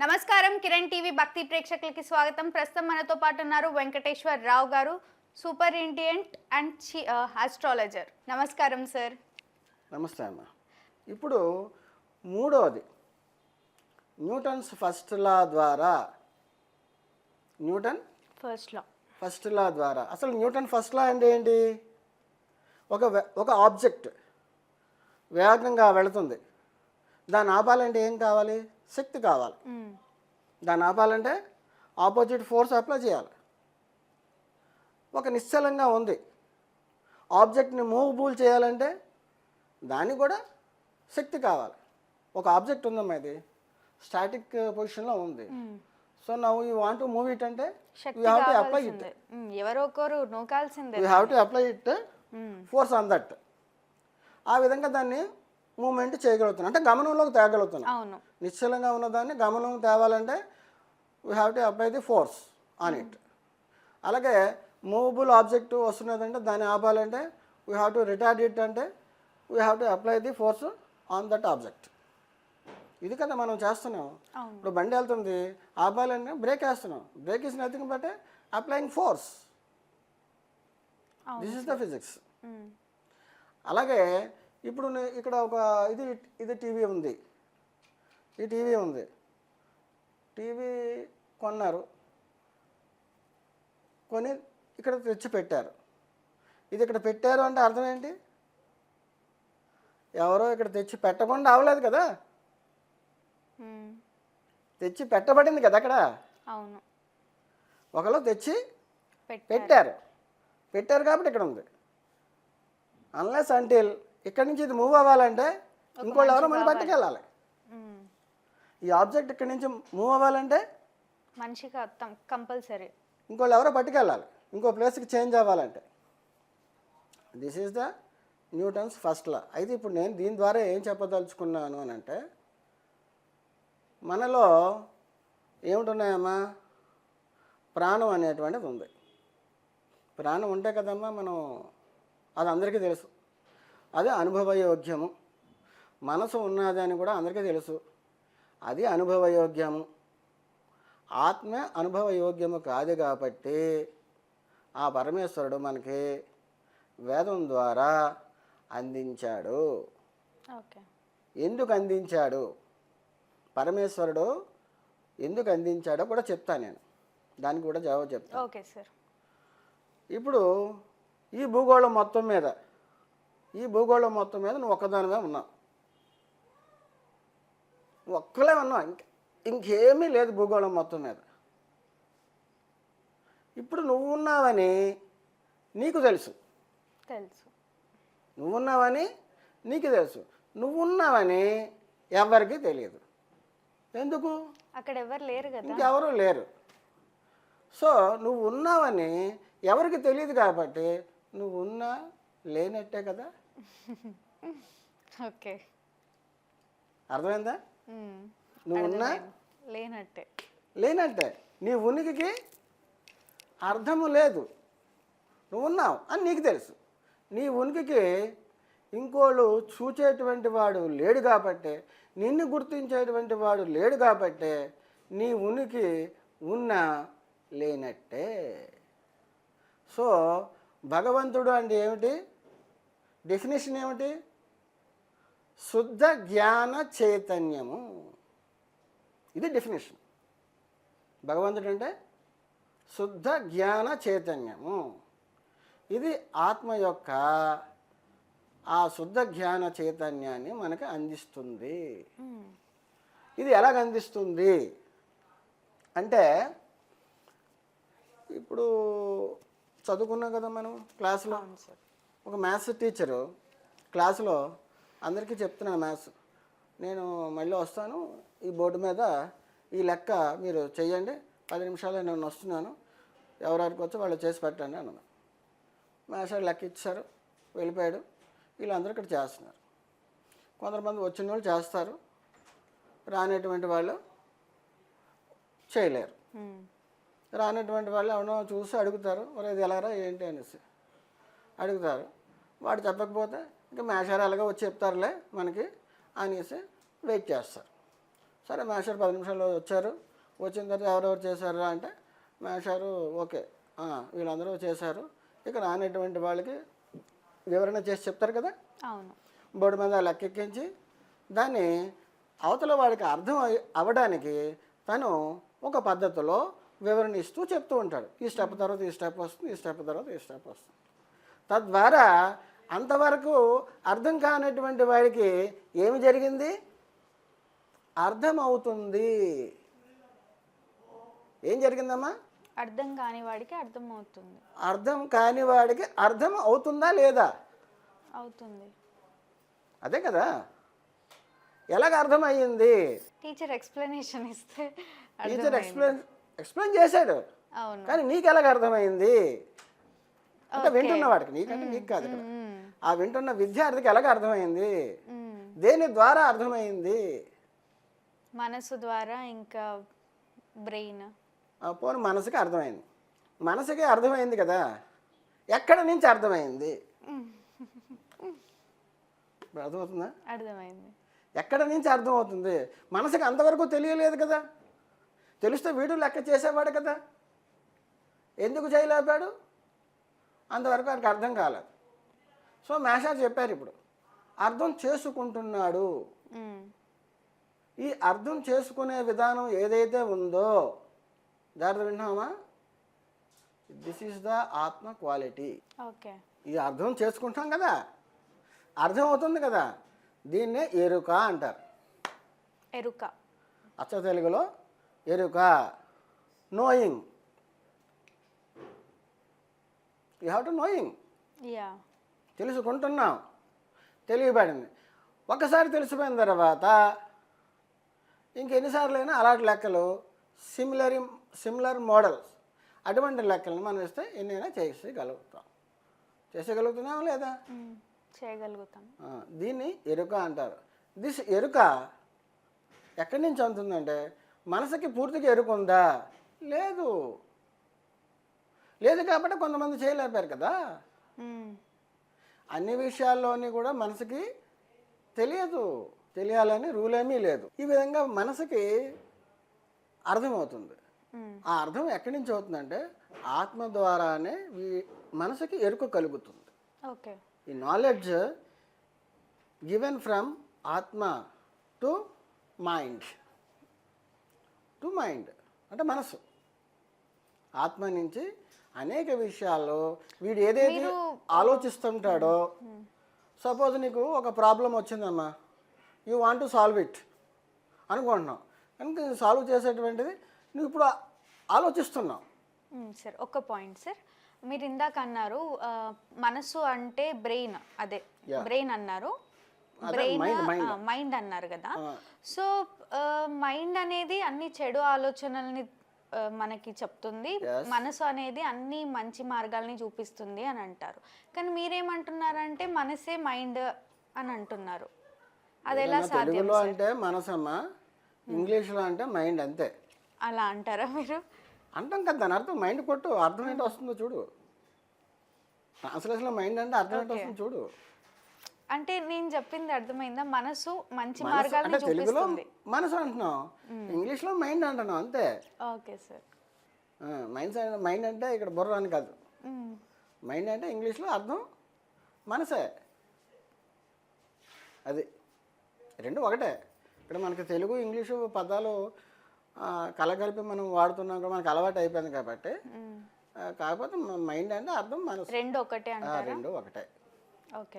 నమస్కారం. కిరణ్ టీవీ భక్తి ప్రేక్షకులకి స్వాగతం. ప్రస్తుతం మనతో పాటు ఉన్నారు Venkateswar Rao garu superintendent and astrologer నమస్కారం సార్. నమస్తే అమ్మ. ఇప్పుడు మూడవది న్యూటన్స్ ఫస్ట్ లా ద్వారా న్యూటన్? ఫస్ట్లో. ఫస్ట్ లా ద్వారా. అసలు న్యూటన్ ఫస్ట్ లా అంటే ఏంటి? ఒక ఒక ఆబ్జెక్ట్ వేగంగా వెళుతుంది. దాన్ని ఆపాలంటే ఏం కావాలి? శక్తి కావాలి. దాన్ని ఆపాలంటే ఆపోజిట్ ఫోర్స్ అప్లై చేయాలి. ఒక నిశ్చలంగా ఉంది. ఆబ్జెక్ట్ని మూవబుల్ చేయాలంటే దానికి కూడా శక్తి కావాలి. ఒక ఆబ్జెక్ట్ ఉందమ్మా ఇది. స్టాటిక్ పొజిషన్లో ఉంది. So now you want move it అంటే you have to apply it. కావాల్సిందే. ఉమ్, ఎవరో ఒకరు నూకాల్సిందే you have to apply it force on that. ఆ విధంగా దాన్ని మూమెంట్ చేయగలుగుతున్నాం. అంటే గమనంలోకి తేగలుగుతున్నాం. అవును. నిశ్చలంగా ఉన్నదాన్ని గమనంలోకి తేవాలంటే we have to apply the force on it అలాగే మూవబుల్ ఆబ్జెక్ట్ వస్తున్నదంటే దాన్ని ఆపాలంటే we have to retard it అంటే we have to apply the force on that object ఇది కదా మనం చేస్తున్నాం. ఇప్పుడు బండి వెళ్తుంది ఆపాలంటే బ్రేక్ వేస్తున్నాం. Brake is nothing but applying force this is the physics అలాగే ఇప్పుడు ఇక్కడ ఒక ఇది ఇది టీవీ ఉంది. ఈ టీవీ ఉంది. టీవీ కొన్నారు. కొని ఇక్కడ తెచ్చి పెట్టారు ఇది ఇక్కడ పెట్టారు అంటే అర్థం ఏంటి? ఎవరో ఇక్కడ తెచ్చి పెట్టకుండా అవలేదు కదా? తెచ్చి పెట్టబడింది కదా అక్కడ? అవును. ఒకళ్ళు తెచ్చి పెట్టారు. పెట్టారు. కాబట్టి ఇక్కడ ఉంది. అన్లెస్ అంటిల్ ఇక్కడ నుంచి ఇది మూవ్ అవ్వాలంటే ఇంకోళ్ళు ఎవరో మళ్ళీ పట్టుకెళ్ళాలి. ఈ ఆబ్జెక్ట్ ఇక్కడ నుంచి మూవ్ అవ్వాలంటే మనిషికి కంపల్సరీ ఇంకోళ్ళు ఎవరో పట్టుకెళ్ళాలి. ఇంకో ప్లేస్కి చేంజ్ అవ్వాలంటే. This is the Newton's first law అయితే ఇప్పుడు నేను దీని ద్వారా ఏం చెప్పదలుచుకున్నాను అని అంటే మనలో ఏమిటున్నాయమ్మా? ప్రాణం అనేటువంటిది ఉంది. ప్రాణం ఉంటే కదమ్మా మనం అది అందరికీ తెలుసు. అది అనుభవయోగ్యము. మనసు ఉన్నది అని కూడా అందరికీ తెలుసు. అది అనుభవయోగ్యము. ఆత్మ అనుభవయోగ్యము కాదు కాబట్టి ఆ పరమేశ్వరుడు మనకి వేదం ద్వారా అందించాడు. ఓకే. ఎందుకు అందించాడు? పరమేశ్వరుడు ఎందుకు అందించాడో కూడా చెప్తాను నేను. దానికి కూడా జవాబు చెప్తాను ఓకే సార్. ఇప్పుడు ఈ భూగోళం మొత్తం మీద ఈ భూగోళం మొత్తం మీద నువ్వు ఒక్కదానివే ఉన్నావు. ఒక్కలే ఉన్నావు. ఇంక ఇంకేమీ లేదు భూగోళం మొత్తం మీద. ఇప్పుడు నువ్వు ఉన్నావని నీకు తెలుసు. తెలుసు. నువ్వున్నావని నీకు తెలుసు. నువ్వున్నావని ఎవరికి తెలియదు. ఎందుకు? అక్కడ ఎవరు లేరు కదా. ఇంకెవరూ లేరు. సో నువ్వు ఉన్నావని ఎవరికి తెలియదు కాబట్టి నువ్వు ఉన్నా లేనట్టే కదా? ఓకే. అర్థమైందా? నువ్వు ఉన్నా. లేనట్టే. లేనట్టే. నీ ఉనికికి అర్థము లేదు. నువ్వు ఉన్నావు అని నీకు తెలుసు. నీ ఉనికికి ఇంకోళ్ళు చూచేటువంటి వాడు లేడు కాబట్టి నిన్ను గుర్తించేటువంటి వాడు లేడు కాబట్టి నీ ఉనికి ఉన్నా లేనట్టే. సో భగవంతుడు అంటే ఏమిటి? డెఫినేషన్ ఏమిటి? శుద్ధ జ్ఞాన చైతన్యము. ఇది డెఫినేషన్ భగవంతుడు అంటే శుద్ధ జ్ఞాన చైతన్యము. ఇది ఆత్మ యొక్క ఆ శుద్ధ జ్ఞాన చైతన్యాన్ని మనకు అందిస్తుంది. ఉమ్, ఇది ఎలాగ అందిస్తుంది? అంటే ఇప్పుడు చదువుకున్నాం కదా మనం క్లాసులో? ఒక మ్యాథ్స్ టీచరు క్లాసులో అందరికీ చెప్తున్నాను మ్యాథ్స్ నేను మళ్ళీ వస్తాను. ఈ బోర్డు మీద ఈ లెక్క మీరు చెయ్యండి. పది నిమిషాలు నేను వస్తున్నాను. ఎవరెవరికి వచ్చి వాళ్ళు చేసి పెట్టండి అన్నాను మాస్టర్ లెక్క ఇచ్చారు. వెళ్ళిపోయాడు. వీళ్ళందరూ ఇక్కడ చేస్తున్నారు. కొంతమంది వచ్చిన వాళ్ళు చేస్తారు. రానటువంటి వాళ్ళు చేయలేరు. రానటువంటి వాళ్ళు ఎవరో చూసి అడుగుతారు. మరి ఇది ఎలారా? ఏంటి? అనేసి అడుగుతారు. వాడు చెప్పకపోతే ఇంకా మేషాలు ఎలాగో వచ్చి చెప్తారులే మనకి అనేసి వెయిట్ చేస్తారు. సరే మేషారు పది నిమిషాల్లో వచ్చారు. వచ్చిన తర్వాత ఎవరెవరు చేశారు అంటే మేషారు ఓకే వీళ్ళందరూ చేశారు. ఇక రానటువంటి వాళ్ళకి వివరణ చేసి చెప్తారు కదా? బోర్డు మీద లెక్కెక్కించి దాన్ని అవతల వాడికి అర్థం అయ్యి- అవ్వడానికి తను ఒక పద్ధతిలో వివరణ ఇస్తూ చెప్తూ ఉంటాడు. ఈ స్టెప్ తర్వాత ఈ స్టెప్ వస్తుంది ఈ స్టెప్ తర్వాత ఈ స్టెప్ వస్తుంది. తద్వారా అంతవరకు అర్థం కానటువంటి వాడికి ఏమి జరిగింది? అర్థమవుతుంది. ఏం జరిగిందమ్మా? అర్థం కాని వాడికి అర్థం అవుతుంది అర్థం కాని వాడికి అర్థం అవుతుందా లేదా? అవుతుంది. అదే కదా. ఎలాగ అర్థమయ్యింది? టీచర్ ఎక్స్ప్లెనేషన్ ఇస్తే టీచర్. ఎక్స్ప్లెయిన్ ఎక్స్ప్లెయిన్ చేశాడు. అవును. కానీ నీకు ఎలాగ అర్థమైంది? అంటే. వింటున్న వాడికి నీకంటే నీకు కాదు ఇక్కడ. ఆ వింటున్న విద్యార్థికి ఎలాగ అర్థమైంది. దేని ద్వారా అర్థమైంది? మనసు ద్వారా ఇంకా బ్రెయిన్. పోనీ మనసుకి అర్థమైంది. మనసుకి అర్థమైంది కదా? ఎక్కడ నుంచి అర్థమైంది? అర్థమవుతుందా? అర్థమైంది. ఎక్కడ నుంచి అర్థమవుతుంది? మనసుకి అంతవరకు తెలియలేదు కదా? తెలిస్తే వీడు లెక్క చేసేవాడు కదా? ఎందుకు చేయలేపాడు అంతవరకు ఆయనకు అర్థం కాలేదు. సో మేషార్ చెప్పారు ఇప్పుడు. అర్థం చేసుకుంటున్నాడు. ఈ అర్థం చేసుకునే విధానం ఏదైతే ఉందో జాగ్రత్త వింటున్నామా this is the atma quality okay. ఈ అర్థం చేసుకుంటాం కదా? అర్థం అవుతుంది కదా? దీన్నే ఎరుక అంటారు. ఎరుక. అచ్చ తెలుగులో ఎరుక knowing you have to knowing yeah తెలుసుకుంటున్నాం. తెలియబడింది. ఒకసారి తెలిసిపోయిన తర్వాత ఇంకెన్నిసార్లు అయినా అలాంటి లెక్కలు సిమిలర్ సిమిలర్ మోడల్స్ అటువంటి లెక్కలను మనం ఇస్తే ఎన్నైనా చేసేయగలుగుతాం. చేసేయగలుగుతున్నాం లేదా. చేయగలుగుతాం. దీన్ని ఎరుక అంటారు. దిస్ ఎరుక ఎక్కడి నుంచి అందుతుందంటే మనసుకి పూర్తిగా ఎరుక ఉందా? లేదు. లేదు కాబట్టి కొంతమంది చేయలేపారు కదా. అన్ని విషయాల్లోని కూడా మనసుకి తెలియదు. తెలియాలని రూల్ ఏమీ లేదు. ఈ విధంగా మనసుకి అర్థమవుతుంది. ఆ అర్థం ఎక్కడి నుంచి అవుతుందంటే ఆత్మ ద్వారానే మనసుకి ఎరుక కలుగుతుంది. ఓకే. ఈ knowledge given from atma to mind to mind అంటే మనసు. ఆత్మ నుంచి అనేక విషయాల్లో వీడు ఏదైతే ఆలోచిస్తుంటాడో సపోజ్ నీకు ఒక ప్రాబ్లం వచ్చిందమ్మా you want to solve it అనుకుంటున్నావు కనుక సాల్వ్ చేసేటువంటిది నువ్వు ఇప్పుడు ఆలోచిస్తున్నావు సార్ ఒక పాయింట్ సార్ మీరు ఇందాక అన్నారు మనసు అంటే బ్రెయిన్ అదే. బ్రెయిన్ అన్నారు బ్రెయిన్. మైండ్ అన్నారు కదా. సో మైండ్ అనేది అన్ని చెడు ఆలోచనల్ని మనకి చెప్తుంది. మనసు అనేది అన్ని మంచి మార్గాల్ని చూపిస్తుంది అని అంటారు. కానీ మీరేమంటున్నారంటే మనసే మైండ్ అని అంటున్నారు. అది ఎలా సాధ్యం అంటే మనసమ్మ ఇంగ్లీష్లో అంటే మైండ్ అంతే. అలా అంటారా మీరు? అంటాం కదా దాని అర్థం మైండ్ కొట్టు అర్థం ఏంటో వస్తుందో చూడు. ట్రాన్స్లేషన్లో మైండ్ అంటే అర్థం ఏంటో వస్తుందో చూడు. అంటే నేను చెప్పింది అర్థమైందా? మనసు మంచి మార్గాల్ని అంటే తెలుగులో చూపిస్తుంది. మనసు అంటున్నాం ఇంగ్లీష్లో మైండ్ అంటున్నాం అంతే. Okay sir. మైండ్ మైండ్ అంటే ఇక్కడ బుర్ర అని కాదు. మైండ్ అంటే ఇంగ్లీష్లో అర్థం మనసే. అది రెండు ఒకటే. ఇక్కడ మనకి తెలుగు ఇంగ్లీషు పదాలు కలగలిపి మనం వాడుతున్నాం కూడా మనకు అలవాటు అయిపోయింది కాబట్టి. కాకపోతే మైండ్ అంటే అర్థం మనసు. రెండు ఒకటే అంటారా? రెండు ఒకటే. ఓకే.